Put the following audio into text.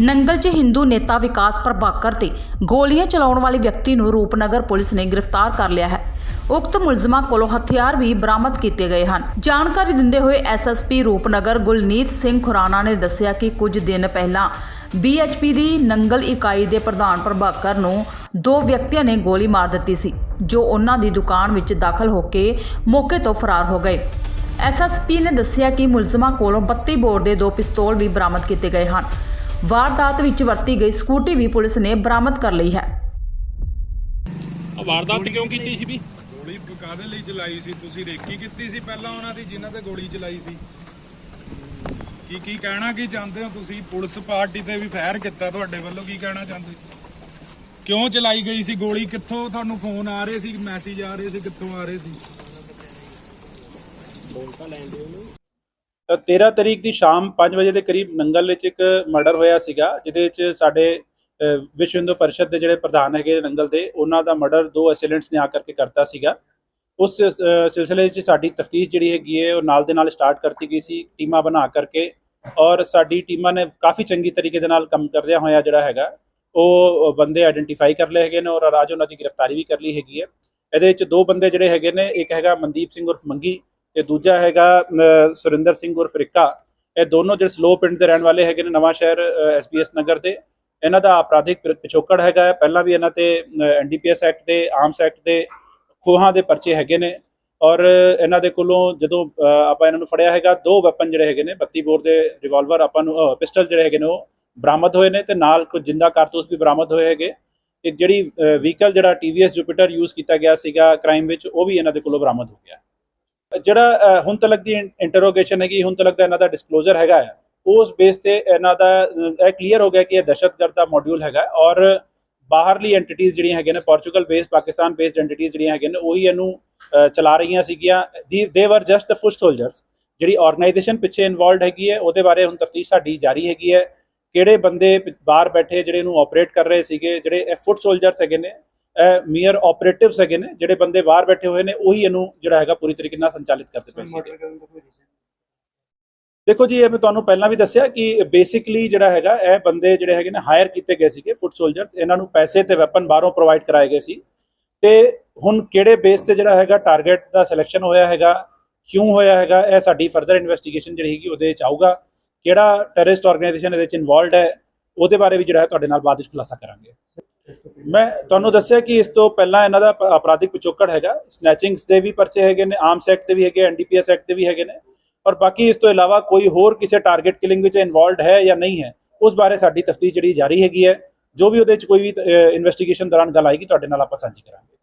ਨੰਗਲ 'ਚ ਹਿੰਦੂ ਨੇਤਾ ਵਿਕਾਸ ਪ੍ਰਭਾਕਰ ਤੇ ਗੋਲੀਆਂ ਚਲਾਉਣ ਵਾਲੇ ਵਿਅਕਤੀ ਨੂੰ ਰੂਪਨਗਰ ਪੁਲਿਸ ਨੇ ਗ੍ਰਿਫਤਾਰ ਕਰ ਲਿਆ ਹੈ। ਉਕਤ ਮੁਲਜ਼ਮਾਂ ਕੋਲੋਂ ਹਥਿਆਰ ਵੀ ਬਰਾਮਦ ਕੀਤੇ ਗਏ ਹਨ। ਜਾਣਕਾਰੀ ਦਿੰਦੇ ਹੋਏ ਐਸਐਸਪੀ ਰੂਪਨਗਰ ਗੁਲਨੀਤ ਸਿੰਘ ਖੁਰਾਨਾ ਨੇ ਦੱਸਿਆ ਕਿ ਕੁਝ ਦਿਨ ਪਹਿਲਾਂ ਬੀਐਚਪੀ ਦੀ ਨੰਗਲ ਇਕਾਈ ਦੇ ਪ੍ਰਧਾਨ ਪ੍ਰਭਾਕਰ ਨੂੰ ਦੋ ਵਿਅਕਤੀਆਂ ਨੇ ਗੋਲੀ ਮਾਰ ਦਿੱਤੀ ਸੀ, ਜੋ ਉਹਨਾਂ ਦੀ ਦੁਕਾਨ ਵਿੱਚ ਦਾਖਲ ਹੋ ਕੇ ਮੌਕੇ ਤੋਂ ਫਰਾਰ ਹੋ ਗਏ। ਐਸਐਸਪੀ ਨੇ ਦੱਸਿਆ ਕਿ ਮੁਲਜ਼ਮਾਂ ਕੋਲੋਂ 32 ਬੋਰ ਦੇ ਦੋ ਪਿਸਤੌਲ ਵੀ ਬਰਾਮਦ ਕੀਤੇ ਗਏ ਹਨ। ਵਾਰਦਾਤ ਵਿੱਚ ਵਰਤੀ ਗਈ ਸਕੂਟੀ ਵੀ ਪੁਲਿਸ ਨੇ ਬਰਾਮਦ ਕਰ ਲਈ ਹੈ। ਆ ਵਾਰਦਾਤ ਕਿਉਂ ਕੀਤੀ ਸੀ ਵੀ? ਗੋਲੀ ਕਾਦੇ ਲਈ ਚਲਾਈ ਸੀ? ਤੁਸੀਂ ਰੇਕੀ ਕੀਤੀ ਸੀ ਪਹਿਲਾਂ ਉਹਨਾਂ ਦੀ ਜਿਨ੍ਹਾਂ ਤੇ ਗੋਲੀ ਚਲਾਈ ਸੀ? ਕੀ ਕੀ ਕਹਿਣਾ ਕੀ ਚਾਹੁੰਦੇ ਹੋ ਤੁਸੀਂ? ਪੁਲਿਸ ਪਾਰਟੀ ਤੇ ਵੀ ਫਾਇਰ ਕੀਤਾ ਤੁਹਾਡੇ ਵੱਲੋਂ ਕੀ ਕਹਿਣਾ ਚਾਹੁੰਦੇ? ਕਿਉਂ ਚਲਾਈ ਗਈ ਸੀ ਗੋਲੀ? ਕਿੱਥੋਂ ਤੁਹਾਨੂੰ ਫੋਨ ਆ ਰਹੇ ਸੀ ਮੈਸੇਜ ਆ ਰਹੇ ਸੀ ਕਿੱਥੋਂ ਆ ਰਹੇ ਸੀ? 13 ਤਰੀਕ ਦੀ ਸ਼ਾਮ 5 ਵਜੇ ਦੇ ਕਰੀਬ ਨੰਗਲ ਵਿੱਚ ਇੱਕ ਮਰਡਰ ਹੋਇਆ ਸੀਗਾ, ਜਿਹਦੇ ਵਿੱਚ ਸਾਡੇ ਵਿਸ਼ਵ ਹਿੰਦੂ ਪਰਿਸ਼ਦ ਦੇ ਜਿਹੜੇ ਪ੍ਰਧਾਨ ਹੈਗੇ ਨੰਗਲ ਦੇ, ਉਹਨਾਂ ਦਾ ਮਰਡਰ ਦੋ ਅਸਿਲੈਂਟਸ ਨੇ ਆ ਕਰਕੇ ਕਰਤਾ ਸੀਗਾ। ਉਸ ਸਿਲਸਿਲੇ 'ਚ ਸਾਡੀ ਤਫਤੀਸ਼ ਜਿਹੜੀ ਹੈਗੀ ਹੈ, ਉਹ ਨਾਲ ਦੇ ਨਾਲ ਸਟਾਰਟ ਕਰਤੀ ਗਈ ਸੀ, ਟੀਮਾਂ ਬਣਾ ਕਰਕੇ, ਔਰ ਸਾਡੀ ਟੀਮਾਂ ਨੇ ਕਾਫੀ ਚੰਗੀ ਤਰੀਕੇ ਦੇ ਨਾਲ ਕੰਮ ਕਰਦਿਆਂ ਹੋਇਆ ਜਿਹੜਾ ਹੈਗਾ ਉਹ ਬੰਦੇ ਆਇਡੈਂਟੀਫਾਈ ਕਰ ਲਏ ਹੈਗੇ ਨੇ, ਔਰ ਰਾਜ ਉਹਨਾਂ ਦੀ ਗ੍ਰਿਫਤਾਰੀ ਵੀ ਕਰ ਲਈ ਹੈਗੀ ਹੈ। ਇਹਦੇ ਵਿੱਚ ਦੋ ਬੰਦੇ ਜਿਹੜੇ ਹੈਗੇ ਨੇ, ਇੱਕ ਹੈਗਾ ਮਨਦੀਪ ਸਿੰਘ ਉਰਫ ਮੰਗੀ ਤੇ ਦੂਜਾ ਹੈਗਾ ਸੁਰਿੰਦਰ ਸਿੰਘ ਔਰ ਰਿੱਕਾ। ਇਹ ਦੋਨੋਂ ਜਿਹੜੇ ਸਲੋ ਪਿੰਡ ਦੇ ਰਹਿਣ ਵਾਲੇ ਹੈਗੇ ਨੇ ਨਵਾਂ ਸ਼ਹਿਰ ਐਸਪੀਐਸ ਨਗਰ ਦੇ। ਇਹਨਾਂ ਦਾ ਅਪਰਾਧਿਕ ਪਿਛੋਕੜ ਹੈਗਾ ਹੈ। ਪਹਿਲਾਂ ਵੀ ਇਹਨਾਂ ਤੇ ਐਨਡੀਪੀਐਸ ਐਕਟ ਦੇ, ਆਰਮਸ ਐਕਟ ਦੇ ਖੋਹਾਂ ਦੇ ਪਰਚੇ ਹੈਗੇ ਨੇ। ਔਰ ਇਹਨਾਂ ਦੇ ਕੋਲੋਂ ਜਦੋਂ ਆਪਾਂ ਇਹਨਾਂ ਨੂੰ ਫੜਿਆ ਹੈਗਾ, ਦੋ ਵੈਪਨ ਜਿਹੜੇ ਹੈਗੇ ਨੇ 32 ਬੋਰ ਦੇ ਰਿਵਾਲਵਰ ਆਪਾਂ ਨੂੰ ਪਿਸਟਲ ਜਿਹੜੇ ਹੈਗੇ ਨੇ ਉਹ ਬਰਾਮਦ ਹੋਏ ਨੇ ਤੇ ਨਾਲ ਕੁਝ ਜਿੰਦਾ ਕਾਰਤੂਸ ਵੀ ਬਰਾਮਦ ਹੋਏ ਹੈਗੇ। ਇੱਕ ਜਿਹੜੀ ਵਹੀਕਲ ਜਿਹੜਾ TVS ਜੁਪੀਟਰ ਯੂਜ਼ ਕੀਤਾ ਗਿਆ ਸੀਗਾ ਕ੍ਰਾਈਮ ਵਿੱਚ, ਉਹ ਵੀ ਇਹਨਾਂ ਦੇ ਕੋਲੋਂ ਬਰਾਮਦ ਹੋ ਗਿਆ। ਜਿਹੜਾ ਹੁਣ ਤੱਕ ਦੀ ਇੰਟਰੋਗੇਸ਼ਨ ਹੈਗੀ, ਹੁਣ ਤੱਕ ਦਾ ਇਹਨਾਂ ਦਾ ਡਿਸਕਲੋਜ਼ਰ ਹੈਗਾ ਹੈ ਉਸ ਬੇਸ ਤੇ ਇਹਨਾਂ ਦਾ ਇਹ ਕਲੀਅਰ ਹੋ ਗਿਆ ਕਿ ਇਹ ਦਹਿਸ਼ਤਗਰਦ ਦਾ ਮੋਡਿਊਲ ਹੈਗਾ ਔਰ ਬਾਹਰਲੀ ਐਂਟੀਟੀਜ਼ ਜਿਹੜੀਆਂ ਹੈਗੀਆਂ ਨੇ Portugal based Pakistan based entities ਜਿਹੜੀਆਂ ਹੈਗੀਆਂ ਨੇ, ਉਹੀ ਇਹਨੂੰ ਚਲਾ ਰਹੀਆਂ ਸੀਗੀਆਂ। They were just the foot soldiers ਜਿਹੜੀ ਆਰਗੇਨਾਈਜੇਸ਼ਨ ਪਿੱਛੇ ਇਨਵੋਲਡ ਹੈਗੀ ਹੈ, ਉਹਦੇ ਬਾਰੇ ਹੁਣ ਤਫਤੀਸ਼ ਸਾਡੀ ਜਾਰੀ ਹੈਗੀ ਹੈ। ਕਿਹੜੇ ਬੰਦੇ ਬਾਹਰ ਬੈਠੇ ਜਿਹੜੇ ਇਹਨੂੰ ਆਪਰੇਟ ਕਰ ਰਹੇ ਸੀਗੇ, ਜਿਹੜੇ ਇਹ ਫੁੱਟ ਸੋਲਜਰਸ ਹੈਗੇ ਨੇ ਮੀਅਰ ਆਪਰੇਟਿਵਸ ਹੈਗੇ ਨੇ ਜਿਹੜੇ ਬੰਦੇ ਬਾਹਰ ਬੈਠੇ ਹੋਏ ਨੇ ਉਹੀ ਇਹਨੂੰ ਜਿਹੜਾ ਹੈਗਾ ਪੂਰੀ ਤਰੀਕੇ ਨਾਲ ਸੰਚਾਲਿਤ ਕਰਦੇ ਪਏ ਸੀਗੇ। ਦੇਖੋ ਜੀ ਇਹ ਮੈਂ ਤੁਹਾਨੂੰ ਪਹਿਲਾਂ ਵੀ ਦੱਸਿਆ ਕਿ ਬੇਸਿਕਲੀ ਜਿਹੜਾ ਹੈਗਾ ਇਹ ਬੰਦੇ ਜਿਹੜੇ ਹੈਗੇ ਨੇ ਹਾਇਰ ਕੀਤੇ ਗਏ ਸੀਗੇ ਫੁੱਟ ਸੋਲਜਰਸ ਇਹਨਾਂ ਨੂੰ ਪੈਸੇ ਤੇ ਵੈਪਨ ਬਾਹਰੋਂ ਪ੍ਰੋਵਾਈਡ ਕਰਾਏ ਗਏ ਸੀ। ਤੇ ਹੁਣ ਕਿਹੜੇ ਬੇਸ ਤੇ ਜਿਹੜਾ ਹੈਗਾ ਟਾਰਗੇਟ ਦਾ ਸਿਲੈਕਸ਼ਨ ਹੋਇਆ ਹੈਗਾ ਕਿਉਂ ਹੋਇਆ ਹੈਗਾ ਇਹ ਸਾਡੀ ਫਰਦਰ ਇਨਵੈਸਟੀਗੇਸ਼ਨ ਜਿਹੜੀ ਹੈਗੀ ਉਹਦੇ ਵਿੱਚ ਆਊਗਾ। ਕਿਹੜਾ ਟੈਰਰਿਸਟ ਆਰਗੇਨਾਈਜੇਸ਼ਨ ਇਹਦੇ ਵਿੱਚ ਇਨਵੋਲਡ ਹੈ ਉਹਦੇ ਬਾਰੇ ਵੀ ਜਿਹੜਾ ਹੈ ਤੁਹਾਡੇ ਨਾਲ ਬਾਅਦ ਵਿੱਚ ਖੁਲਾਸਾ ਕਰਾਂਗੇ। ਮੈਂ ਤੁਹਾਨੂੰ ਦੱਸਿਆ ਕਿ ਇਸ ਤੋਂ ਪਹਿਲਾਂ ਇਹਨਾਂ ਦਾ ਅਪਰਾਧਿਕ ਪਿਛੋਕੜ ਹੈਗਾ। ਸਨੈਚਿੰਗਸ ਦੇ ਵੀ ਪਰਚੇ ਹੈਗੇ ਨੇ ਆਰਮਸ ਐਕਟ ਦੇ ਵੀ ਹੈਗੇ ਐਨਡੀਪੀਐਸ ਐਕਟ ਦੇ ਵੀ ਹੈਗੇ ਨੇ। ਔਰ ਬਾਕੀ ਇਸ ਤੋਂ ਇਲਾਵਾ ਕੋਈ ਹੋਰ ਕਿਸੇ ਟਾਰਗੇਟ ਕਿਲਿੰਗ ਵਿੱਚ ਇਨਵੋਲਡ ਹੈ ਜਾਂ ਨਹੀਂ ਹੈ, ਉਸ ਬਾਰੇ ਸਾਡੀ ਤਫਤੀਸ਼ ਜਿਹੜੀ ਜਾਰੀ ਹੈਗੀ ਹੈ, ਜੋ ਵੀ ਉਹਦੇ ਵਿੱਚ ਕੋਈ ਵੀ ਇਨਵੈਸਟੀਗੇਸ਼ਨ ਦੌਰਾਨ ਗੱਲ ਆਏਗੀ, ਤੁਹਾਡੇ ਨਾਲ ਆਪਾਂ ਸਾਂਝੀ ਕਰਾਂਗੇ।